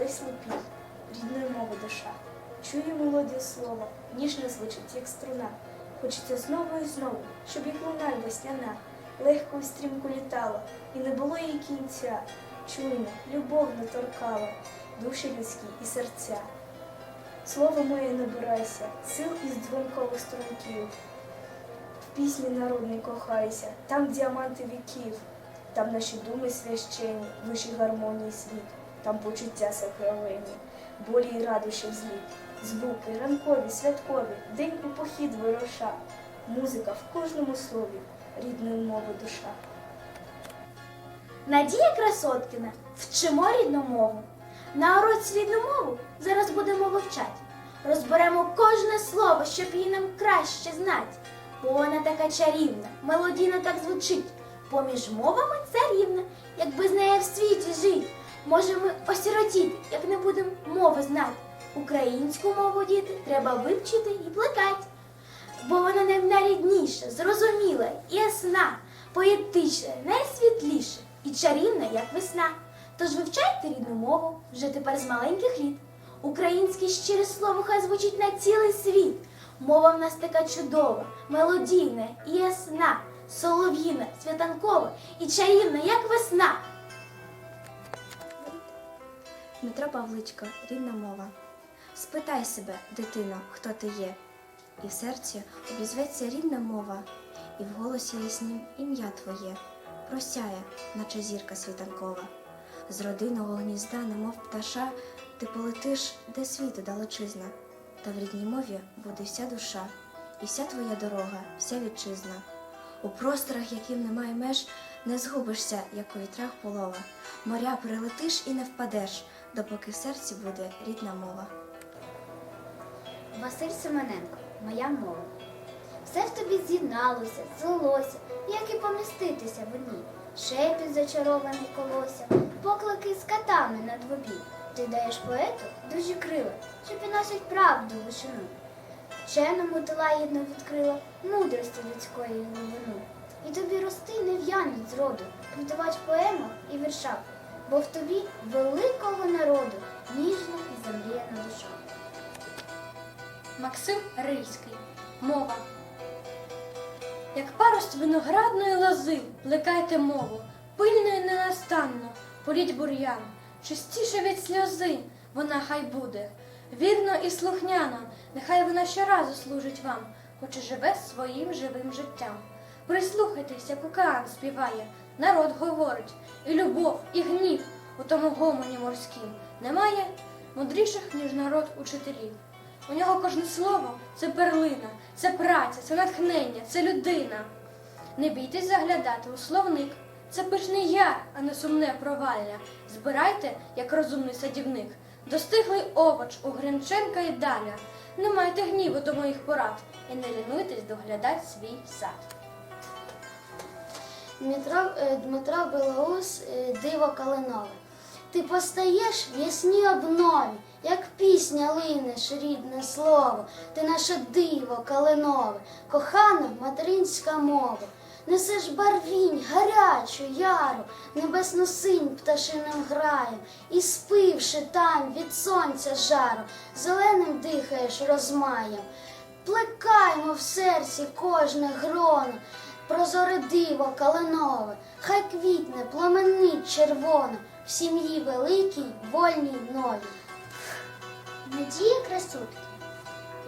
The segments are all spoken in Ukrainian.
колись лупів, рідної мови душа. Чує мелодію слова, ніжно звучить, як струна. Хочеться знову і знову, щоб як луна весняна, легко і стрімко літала, і не було їй кінця. Чуйно, любовно торкала душі людські і серця. Слово моє набирайся, сил із дзвонкових струнків. В пісні народній кохайся, там діаманти віків, там наші думи священні, вищі гармонії світ, там почуття сокровенні, болі й радощі взліт, звуки ранкові, святкові, день у похід вироша, музика в кожному слові, рідною мовою душа. Надія Красоткіна, вчимо рідну мову. На уроці рідну мову зараз будемо вивчати. Розберемо кожне слово, щоб її нам краще знати. Бо вона така чарівна, мелодійно так звучить. Поміж мовами царівна, як без неї в світі жить. Може, ми осіротіти, як не будемо мови знати. Українську мову діти треба вивчити і плекати. Бо вона не найрідніша, зрозуміла, ясна, поетична, найсвітліша і чарівна, як весна. Тож вивчайте рідну мову вже тепер з маленьких літ. Українське щире слово хай звучить на цілий світ. Мова в нас така чудова, мелодійна і ясна, солов'їна, святанкова і чарівна, як весна. Дмитро Павличко, рідна мова. Спитай себе, дитино, хто ти є, і в серці обізветься рідна мова, і в голосі яснім ім'я твоє просяє, наче зірка світанкова. З родинного гнізда, немов пташа, ти полетиш, де світу далечизна, та в рідній мові буде вся душа, і вся твоя дорога, вся вітчизна. У просторах, яким немає меж, не згубишся, як у вітрах полова. Моря перелетиш і не впадеш, допоки в серці буде рідна мова. Василь Семененко, моя мова. Все в тобі з'єдналося, злилося, як і поміститися в ній. Шепіт зачарований колося, поклики з катами на двобій. Ти даєш поету дужі крила, що підносять правду вишину. Вченому ти лагідно відкрила мудрості людської глибину. І тобі рости не в'януть зроду, квітувач поема і вірша, бо в тобі великого народу ніжна і замріяна душа. Максим Рильський. Мова. Як парость виноградної лози, плекайте мову, пильно і ненастанно, політь бур'ян, чистіше від сльози вона хай буде. Вірно і слухняно, нехай вона щоразу служить вам, хоч і живе своїм живим життям. Прислухайтесь, як океан співає, народ говорить, і любов, і гнів у тому гомоні морськім. Немає мудріших, ніж народ учителів. У нього кожне слово це перлина, це праця, це натхнення, це людина. Не бійтесь заглядати у словник. Це пишний яр, а не сумне провалля. Збирайте, як розумний садівник, достиглий овоч у Гринченка і Даля. Не майте гніву до моїх порад і не лінуйтесь доглядати свій сад. Дмитро, е, Дмитро Белоус е, диво калинове. Ти постаєш в ясній обнові, як пісня линеш рідне слово, ти наше диво калинове, кохана материнська мова. Несеш барвінь, гарячу яру, небесну синь пташиним граєм, і спивши там від сонця жару, зеленим дихаєш розмаєм. Плекаймо в серці кожне гроно, прозоре диво калинове, хай квітне, пламенить червоно, в сім'ї великій, вольній новій. Надія Красотки,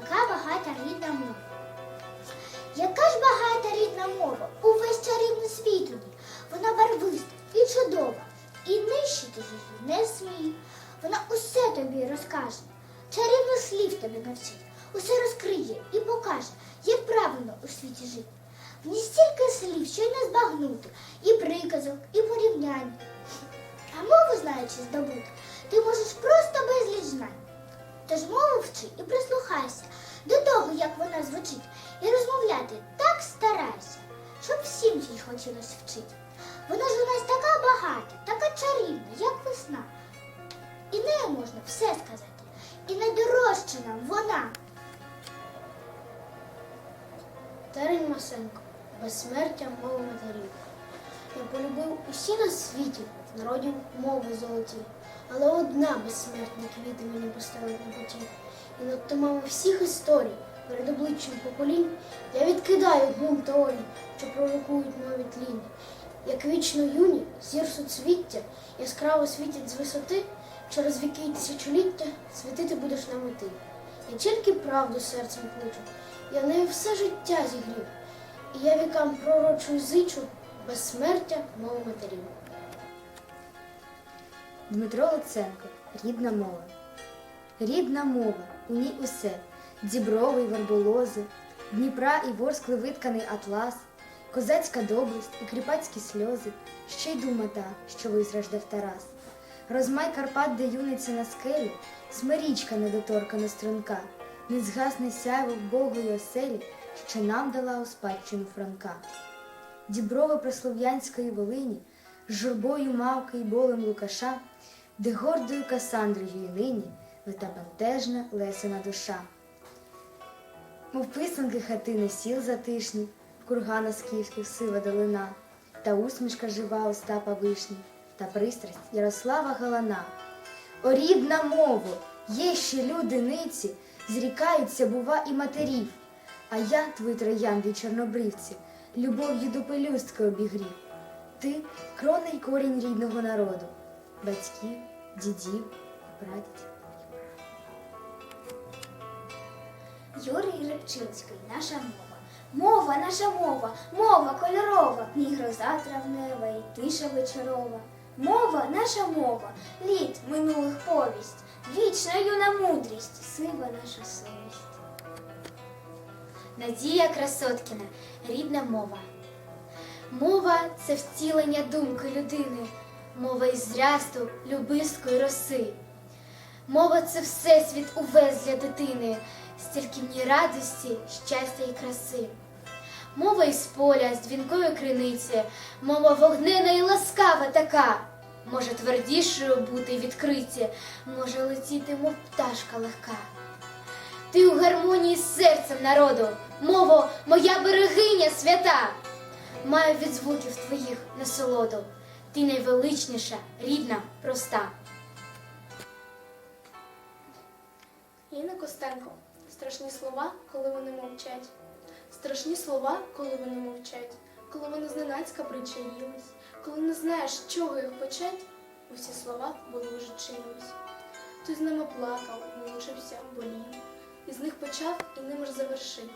яка багата рідна мова. Яка ж багата рідна мова, увесь чарівний світ у ній. Вона барвиста і чудова, і нищити її не сміє. Вона усе тобі розкаже, чарівних слів тобі навчить, усе розкриє і покаже, як правильно у світі жити. Ній стільки слів, що й не збагнути, і приказок, і порівнянь. А мову знаючи здобути, ти можеш просто безліч знань. Тож мову вчи і прислухайся до того, як вона звучить, і розмовляти так старайся, щоб всім їй хотілося вчити. Вона ж у нас така багата, така чарівна, як весна. І нею можна все сказати. І найдорожча нам вона. Тарин Масенко, безсмертя мови матерів. Я полюбив усі на світі, в народі мови золоті. Але одна безсмертна квіти мені поставить на путі. І над томами всіх історій, перед обличчям поколінь, я відкидаю гум теорій, що пророкують нові тлінь. Як вічно юні, зір суцвіття, яскраво світять з висоти, через віки й тисячоліття світити будеш нам і ти. Я тільки правду серцем кличу, я нею все життя зігрів, і я вікам пророчу зичу безсмертя мов матерів. Дмитро Луценко рідна мова. Рідна мова, у ній усе діброви й верболози, Дніпра і ворскли витканий атлас, козацька доблесть і кріпацькі сльози, ще й дума та, що визраждав Тарас. Розмай Карпат, де юниця на скелі, смирічка недоторкана струнка, не згасне сяйво Богої оселі, що нам дала у спадщину Франка. Діброви прослов'янської Волині, з журбою мавки й болем Лукаша, де гордою Касандрою нині лета бентежна Лесина душа. Мов писанки хатини сіл затишні, кургана скіфських сива долина, та усмішка жива Остапа вишні, та пристрасть Ярослава Галана. О, рідна мово, є ще люди ниці, зрікаються, бува, і матерів. А я, твої троянди й чорнобривці, любов'ю до пелюстки обігрів. Ти крона корінь рідного народу, батьків, дідів, прадідів. Юрій Рибчинський, наша мова. Мова, наша мова, мова кольорова, ні гроза травнева і тиша вечорова. Мова, наша мова, літ минулих повість, вічна юна мудрість, сива наша совість. Надія Красоткіна, рідна мова. Мова це втілення думки людини, мова із зрясту любистської роси. Мова це всесвіт увесь для дитини, стільки в ній радості, щастя і краси. Мова із поля, з дзвінкої криниці, мова вогнена і ласкава така. Може твердішою бути відкриті, може летіти, мов пташка легка. Ти у гармонії з серцем народу, мово, моя берегиня свята. Маю від звуків твоїх насолоду. Ти найвеличніша, рідна, проста. Інна Костенко. Страшні слова, коли вони мовчать. Страшні слова, коли вони мовчать, коли вони зненацька причаїлись, коли не знаєш, чого їх почать, усі слова були вже чиїмось. Ти з ними плакав, мучився, болів, з них почав і ними ж завершив.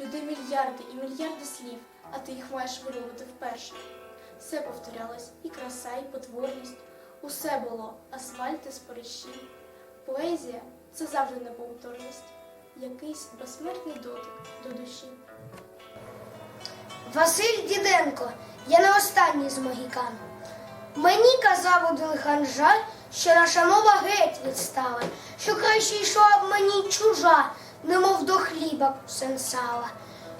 Людей мільярди і мільярди слів, а ти їх маєш виробити вперше. Все повторялось, і краса, і потворність. Усе було асфальт із порішів. Поезія це завжди неповторність, якийсь безсмертний дотик до душі. Василь Діденко, я не останній з могікан. Мені казав один ханжа, що наша мова геть відстала, що краще б мені чужа, немов до хліба кусен сала,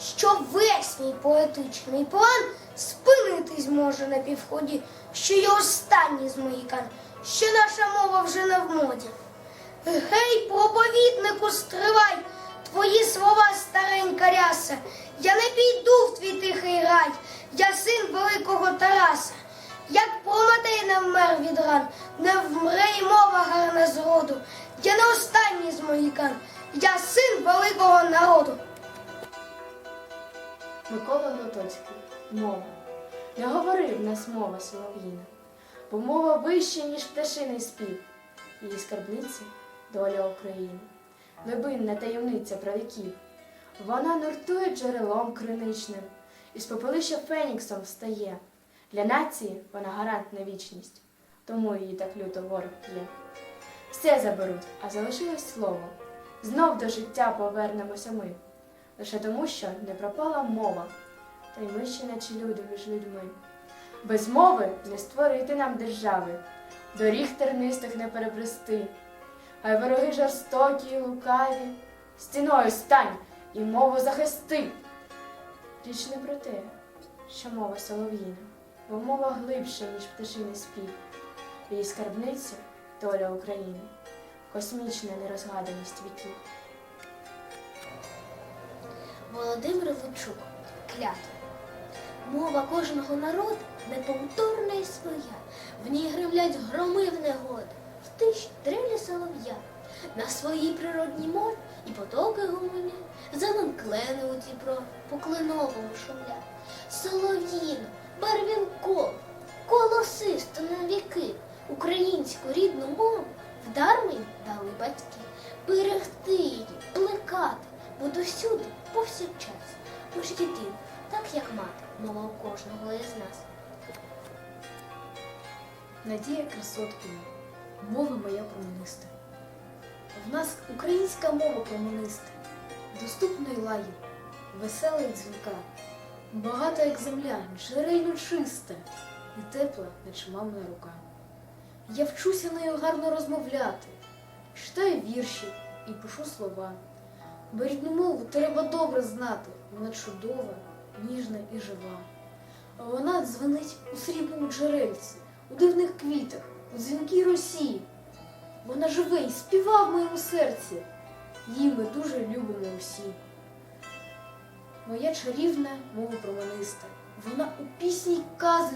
що весь мій поетичний план спинитись може на півході, що я останній з могікан, що наша мова вже не в моді. Гей, проповіднику, стривай, твої слова старенька ряса. Я не піду в твій тихий рай, я син великого Тараса. Як Прометей не вмер від ран, не вмре Я не останній з могікан, я син великого народу. Микола Глотоцький. Мова. Не говори в нас мова солов'їна, бо мова вища, ніж пташиний спів. Її скарбниці доля України. Глибинна таємниця правіків. Вона нуртує джерелом криничним, і з попелища феніксом встає. Для нації вона гарант на вічність, тому її так люто ворог п'є. Все заберуть, а залишилось слово. Знов до життя повернемося ми лише тому, що не пропала мова, та й ми ще наче люди між людьми. Без мови не створити нам держави, доріг тернистих не перебрести, хай вороги жорстокі й лукаві, стіною стань і мову захисти. Річ не про те, що мова солов'їна, бо мова глибша, ніж пташиний спів. Її скарбниця доля України, космічна нерозгаданість віків. Володимир Лучук. Клятва. Мова кожного народу неповторна і своя. В ній гримлять громи в негоду. тиші трелі солов'я. На своїй природній мові і потоки гомонять, зелен клени у Дніпро по кленовому шумлять. Солов'їно, барвінком, колосисто на віки, українську рідну мову вдар мені дали батьки. Берегти її, плекати, буду всюди, повсякчас. Ми ж єдині, так як мати, мова у кожного із нас. Надія Красоткіна, мова моя промениста. В нас українська мова промениста, доступна й лагідна, весела й дзвінка, багата, як земля, джерельно чиста і тепла, наче мамина рука. Я вчуся нею гарно розмовляти, читаю вірші і пишу слова. Бо рідну мову треба добре знати, вона чудова, ніжна і жива. А вона дзвонить у срібному джерельці, у дивних квітах, у дзвінкій росі. Вона живе і співа в моєму серці. Її ми дуже любимо усі. Моя чарівна мова промениста. Вона у пісні й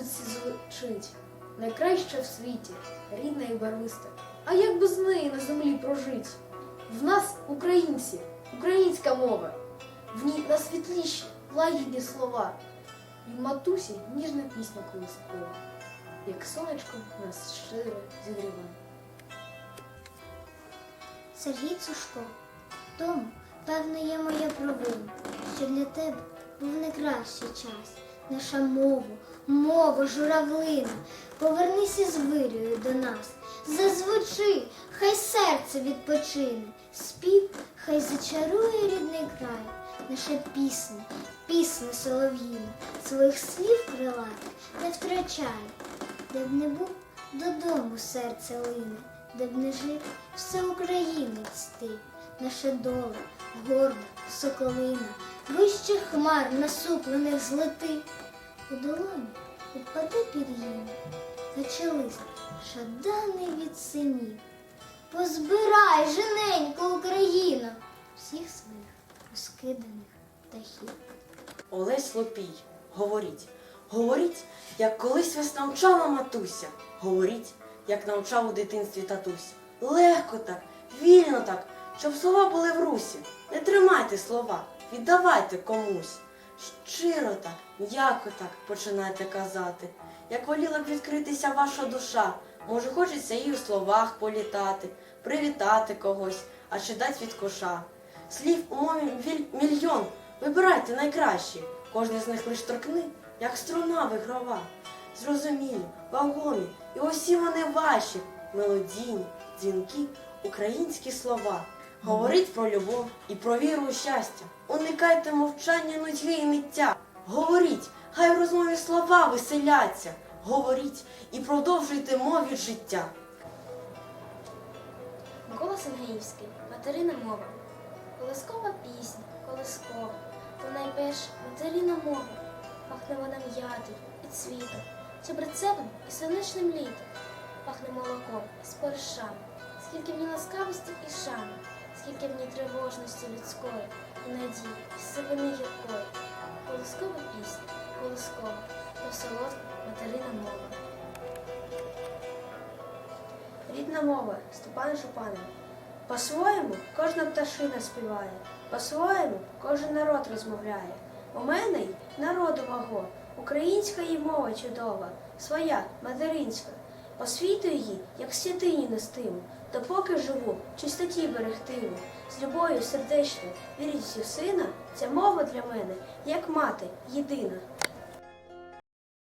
звучить. Найкраща в світі, рідна і барвиста. А як без неї на землі прожить? В нас українці, українська мова. В ній найсвітліші, лагідні слова. І в матусі ніжна пісня колискова, як сонечко нас щиро зігріває. Сергій Цушко, тому, певно, є моя провина, що для тебе був найкращий час. Наша мова, мова, журавлина, повернися з вирію до нас. Зазвучи, хай серце відпочине, спів, хай зачарує рідний край. Наша пісня, пісня солов'їна, своїх слів крилатих не втрачай. Де б не був, додому серце лине, де б не жив, все українець ти, наша доля, горда, соколина, вище хмар насуплених злети. У долоні відпаде пір'їна, наче лист шаданий від синів. Позбирай, жененько Україна, всіх своїх розкиданих птахів. Олесь Лопій, говоріть, говоріть, як колись вас навчала матуся. Говоріть, як навчав у дитинстві татусь. Легко так, вільно так, щоб слова були в русі. Не тримайте слова, віддавайте комусь. Щиро так, м'яко так починайте казати, як воліла б відкритися ваша душа. Може, хочеться їй у словах політати, привітати когось, а чи дать від коша. Слів у мові мільйон, вибирайте найкращі. Кожне з них лиш торкни, як струна вигрова. Зрозумілі, вагомі, і усі вони ваші, мелодійні, дзвінки, українські слова. Говоріть про любов і про віру у щастя. Уникайте мовчання, нудьги і ниття. Говоріть, хай в розмові слова веселяться. Говоріть і продовжуйте мові життя. Микола Сенгаївський, материна мова. Колискова пісня, колискова. То найперш материна мова. Пахне вона м'ятою і цвітом, чебрецевим і сонячним літом. Пахне молоком і споришами. Скільки ній ласкавості і шани, скільки в ній людської, і надії, і сивини гіркої. Колискова пісня, колискова, то солодка материна мова. Рідна мова Степана Шупанина. По-своєму кожна пташина співає, по-своєму кожен народ розмовляє. У мене й народу мого, українська її мова чудова, своя, материнська. Освіту її, як святині нестиму, допоки живу, чистоті берегтиму. З любов'ю сердечною, вірністю сина, ця мова для мене, як мати, єдина.